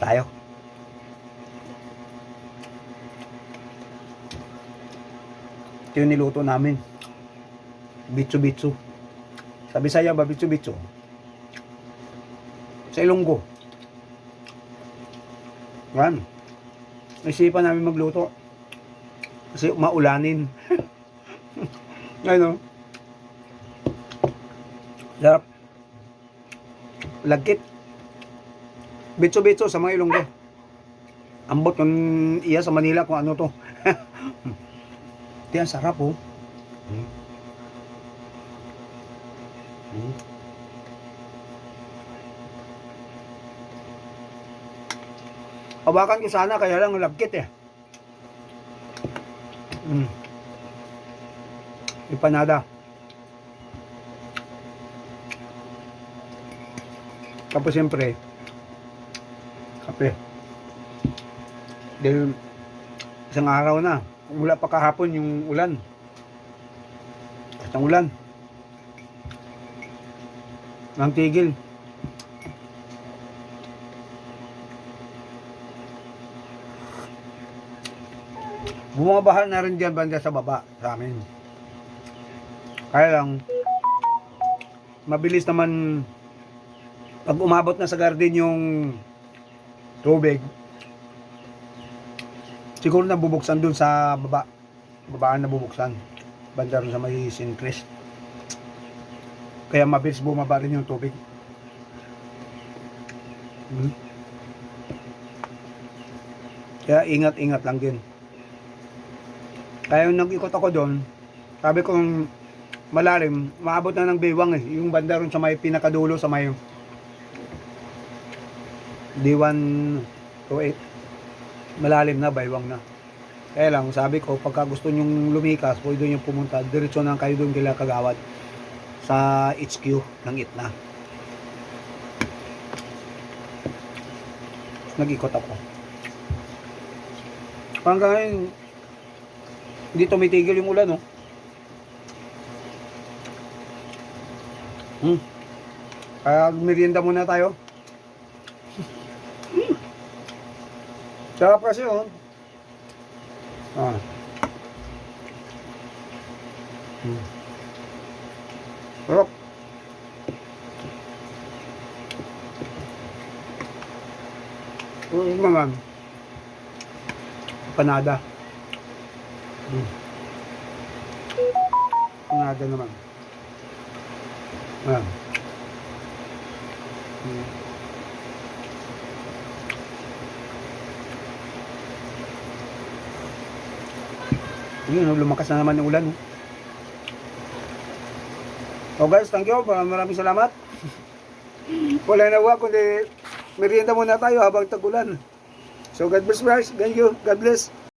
tayo. Ito yung niluto namin. Bitsu-bitsu. Sa Bisaya ba bitsu-bitsu? Sa Ilonggo. Yan. Isipan namin magluto. Kasi maulanin. ano? Sarap. Lagkit. Bitso-bitso sa mga Ilonggo. Ambot ng iya sa Manila kung ano to. Di ang sarap oh. Hmm. Hmm. Ko sana kaya lang lagkit eh. Mm. Ipanada. Tapos siyempre, kape. Dahil isang araw na, wala pa kahapon yung ulan. At ang ulan. Nang tigil. Bumabaha na rin dyan banda sa baba sa amin. Kaya lang, mabilis naman pag umabot na sa garden yung tubig, siguro na bubuksan dun sa baba. Babaan na bubuksan. Banda rin sa may sincrest. Kaya mabilis bumaba rin yung tubig. Hmm. Kaya ingat-ingat lang din. Kaya yung nag-ikot ako doon, sabi kong malalim, maabot na ng baywang eh. Yung banda ron sa may pinakadulo sa may D128. Malalim na, baywang na. Kaya lang, sabi ko, pagka gusto nyong lumikas, pwede nyo pumunta, diretso na kayo doon kila Kagawad sa HQ ng ITNA. Nag-ikot ako. Hanggang ngayon, hindi tumitigil yung ulan, oh. Hmm. Kaya merienda muna tayo. Sarap kasi, oh. Ah. Hmm. Sarap. Oo naman. Panada. Hmm. Panada naman. Ah. Hmm. Yun, lumakas na naman yung ulan. oh. Guys, thank you. Maraming salamat. Wala na wa, kundi merienda muna tayo habang tagulan. So God bless guys. Thank you. God bless.